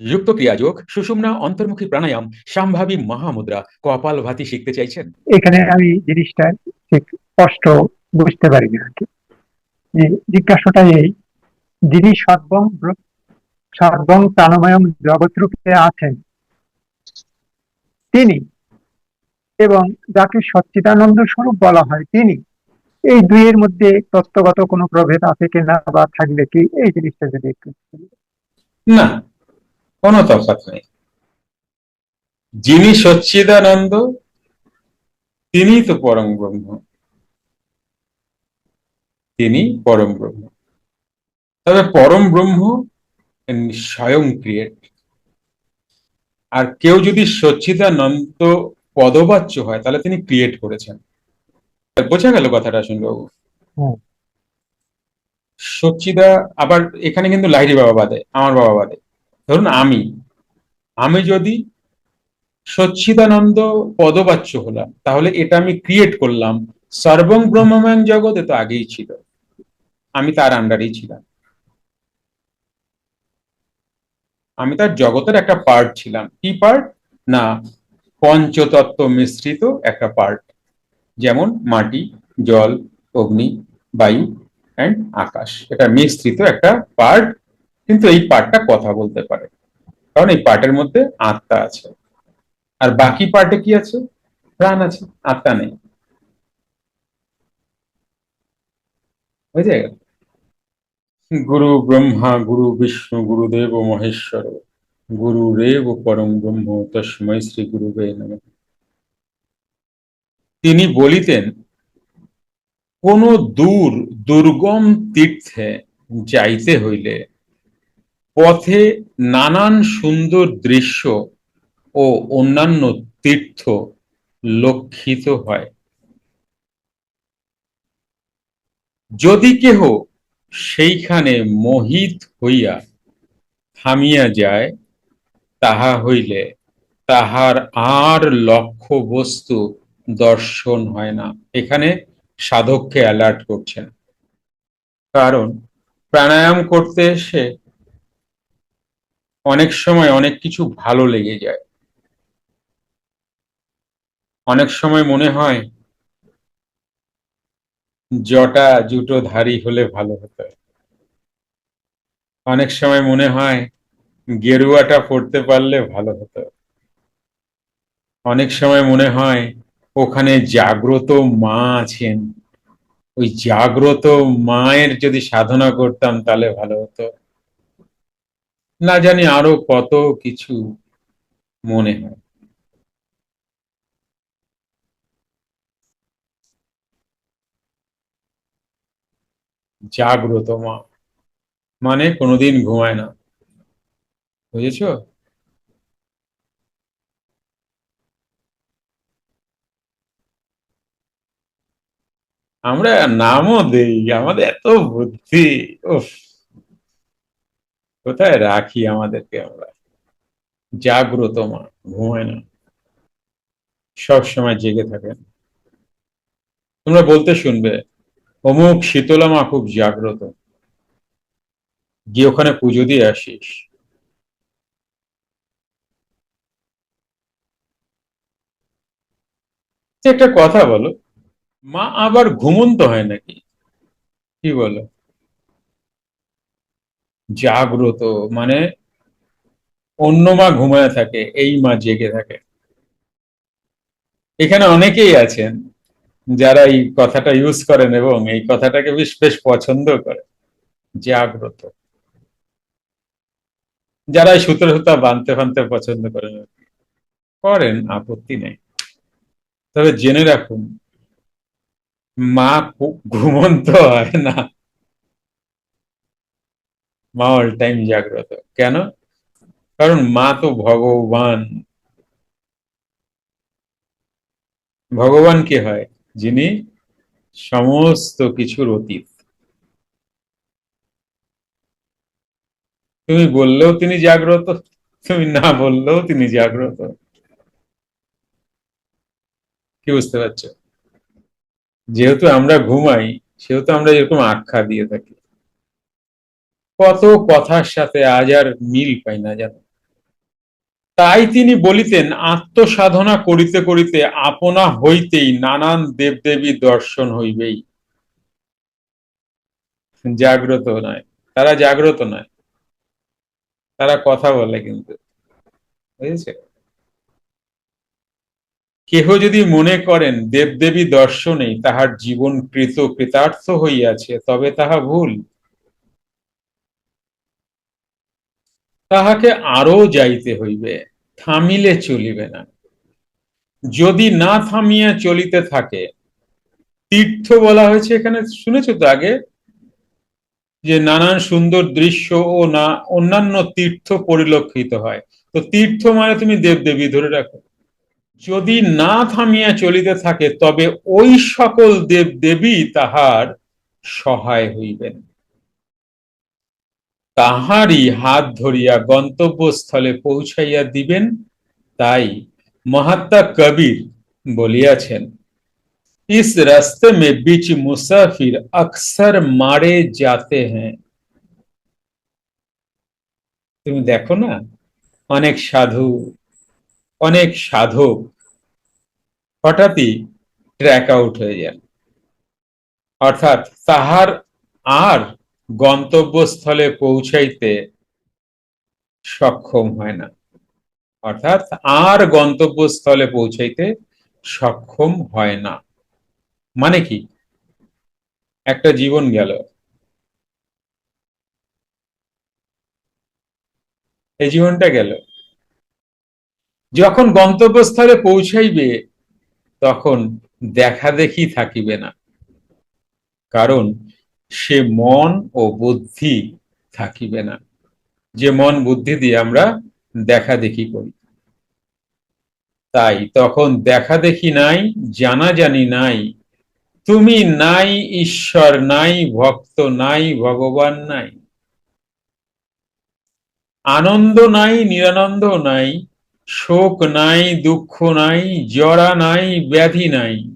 যুক্ত ক্রিয়াযোগ সুষুম্না অন্তর্মুখী প্রাণায়াম সম্ভাবী মহামুদ্রা কপাল ভাতি শিখতে চাইছেন। এখানে আমি জিনিসটা ঠিক স্পষ্ট বুঝতে পারি না জিজ্ঞাসাটা এই যিনি সর্বং সর্বং প্রাণময়ম জগৎ রূপে আছেন তিনি এবং যাকে সচ্চিদানন্দ স্বরূপ বলা হয় তিনি এই দুইয়ের মধ্যে তত্ত্বগত কোনো প্রভেদ আছে কিনা বা থাকলে কি? এই জিনিসটা যদি একটু না কোনো তফাৎ নেই। যিনি সচ্চিদানন্দ তিনি তো পরম ব্রহ্ম। তিনি পরম ব্রহ্ম। তবে পরম ব্রহ্ম স্বয়ং ক্রিয়েট। আর কেউ যদি সচ্চিদানন্দ পদবাচ্য হয় তাহলে তিনি ক্রিয়েট করেছেন। বোঝা গেল কথাটা শুনবাবু হুম। সচ্চিদা আবার এখানে কিন্তু লাহিরি বাবা বাদে আমার বাবা বাদে। ধরুন আমি আমি যদি সচ্চিদানন্দ পদবাচ্য হলাম, তাহলে এটা আমি ক্রিয়েট করলাম। সর্বং ব্রহ্মময় জগতে তো আগেই ছিল, আমি তার আন্ডারেই ছিলাম। আমি তার জগতের একটা পার্ট ছিলাম। কি পার্ট না, পঞ্চতত্ত্ব মিশ্রিত একটা পার্ট যেমন মাটি, জল, অগ্নি, বায়ু অ্যান্ড আকাশ। এটা মিশ্রিত একটা পার্ট কিন্তু এই পার্টটা কথা বলতে পারে। কারণ এই পার্টের মধ্যে আত্মা আছে। আর বাকি পার্টে কি আছে? প্রাণ আছে, আত্মা নেই। বুঝে গুরু ব্রহ্মা, গুরু বিষ্ণু গুরুদেব মহেশ্বর, গুরু রেব পরম ব্রহ্ম, তস্মৈ শ্রী গুরু তিনি বলিতেন, কোন দূর দুর্গম তীর্থে যাইতে হইলে পথে নানান সুন্দর দৃশ্য ও অন্যান্য তীর্থ লক্ষিত হয়। যদি কেহ সেইখানে মোহিত হইয়া থামিয়া যায়, তাহা হইলে তাহার আর লক্ষ্য বস্তু দর্শন হয় না। এখানে সাধককে অ্যালার্ট করছেন। কারণ প্রাণায়াম করতে এসে অনেক সময় অনেক কিছু ভালো লেগে যায়। অনেক সময় মনে হয়, জটা জুটো ধারি হলে ভালো হতো। অনেক সময় মনে হয়, গেরুয়াটা পড়তে পারলে ভালো হতো। অনেক সময় মনে হয়, ওখানে জাগ্রত মা আছেন। ওই জাগ্রত মায়ের যদি সাধনা করতাম তাহলে ভালো হতো। না জানি আরও কত কিছু মনে হয়। জাগ্রত মা। মানে কোনোদিন ঘুমায় না। বুঝেছ? আমরা নামও দেই, আমাদের এত বুদ্ধি, উফ। কোথায় রাখি আমাদেরকে আমরা? জাগ্রত মা, ঘুমায় না। সব সময় জেগে থাকেন। তোমরা বলতে শুনবে, অমুক শীতলা মা খুব জাগ্রত। গিয়ে ওখানে পুজো দিয়ে আসিস। একটা কথা বলো, মা আবার ঘুমন্ত হয় নাকি? কি বলো? জাগ্রত মানে অন্য মা ঘুমায় থাকে, এই মা জেগে থাকে। এখানে অনেকেই আছেন যারা এই কথাটা ইউজ করেন এবং এই কথাটাকে বেশ বেশ পছন্দ করে জাগ্রত। যারা সুতো সুতা বানতে ফানতে পছন্দ করেন করেন, আপত্তি নেই। তবে জেনে রাখুন, মা ঘুমন্ত হয় না। মা অল টাইম জাগ্রত। কেন? কারণ মা তো ভগবান। ভগবান কে হয়? যিনি সমস্ত কিছুর অতীত। তুমি বললেও তিনি জাগ্রত, তুমি না বললেও তিনি জাগ্রত। কি বুঝতে পারছ? যেহেতু আমরা ঘুমাই, সেহেতু আমরা এরকম আখ্যা দিয়ে থাকি। কত কথার সাথে আজ আর মিল পাই না জানো? তাই তিনি বলিতেন, আত্মসাধনা করিতে করিতে আপনা হইতেই নানান দেবদেবী দর্শন হইবেই। জাগ্রত নয়, তারা জাগ্রত নয়। তারা কথা বলে কিন্তু, বুঝেছে? কেহ যদি মনে করেন দেবদেবী দর্শনেই তাহার জীবন কৃত কৃতার্থ হইয়াছে, তবে তাহা ভুল। তাহাকে আরও যাইতে হইবে, থামিলে চলিবে না। যদি না থামিয়া চলিতে থাকে, তীর্থ বলা হয়েছে এখানে, শুনেছো তো আগে? যে নানান সুন্দর দৃশ্য ও না, অন্যান্য তীর্থ পরিলক্ষিত হয়। তো তীর্থ মানে তুমি দেবদেবী, ধরে রাখো। যদি না থামিয়া চলিতে থাকে, তবে ওই সকল দেব দেবী তাহার সহায় হইবেন। তাহারই হাত ধরিয়া গন্তব্যস্থলে পৌঁছাইয়া দিবেন তাই মহাত্মা কবির বলিয়াছেন इस रास्ते में बीच मुसाफिर अक्सर मारे जाते हैं তুমি দেখো না অনেক সাধু অনেক সাধক হঠাৎই ট্র্যাক আউট হয়ে যান অর্থাৎ তাহার আর গন্তব্যস্থলে পৌঁছাইতে সক্ষম হয় না। অর্থাৎ আর গন্তব্যস্থলে পৌঁছাইতে সক্ষম হয় না। মানে কি? একটা জীবন গেল। এই জীবনটা গেল। যখন গন্তব্যস্থলে পৌঁছাইবে, তখন দেখা দেখি থাকিবে না। কারণ সে মন ও বুদ্ধি থাকিবে না। যে মন বুদ্ধি দিয়ে আমরা দেখা দেখি করি। তাই তখন দেখা দেখি নাই জানা জানি নাই, তুমি নাই, ঈশ্বর নাই, ভক্ত নাই, ভগবান নাই, আনন্দ নাই, নিরানন্দ নাই, শোক নাই, দুঃখ নাই, জরা নাই, ব্যাধি নাই।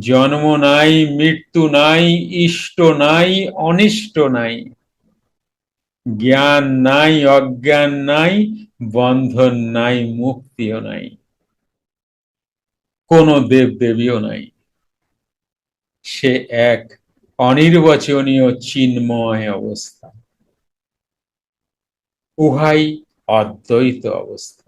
জন্ম নাই, মৃত্যু নাই, ইষ্ট নাই, অনিষ্ট নাই। জ্ঞান নাই, অজ্ঞান নাই, বন্ধন নাই, মুক্তিও নাই। কোনো দেব দেবীও নাই। সে এক অনির্বচনীয় চিন্ময় অবস্থা। উহাই অদ্বৈত অবস্থা।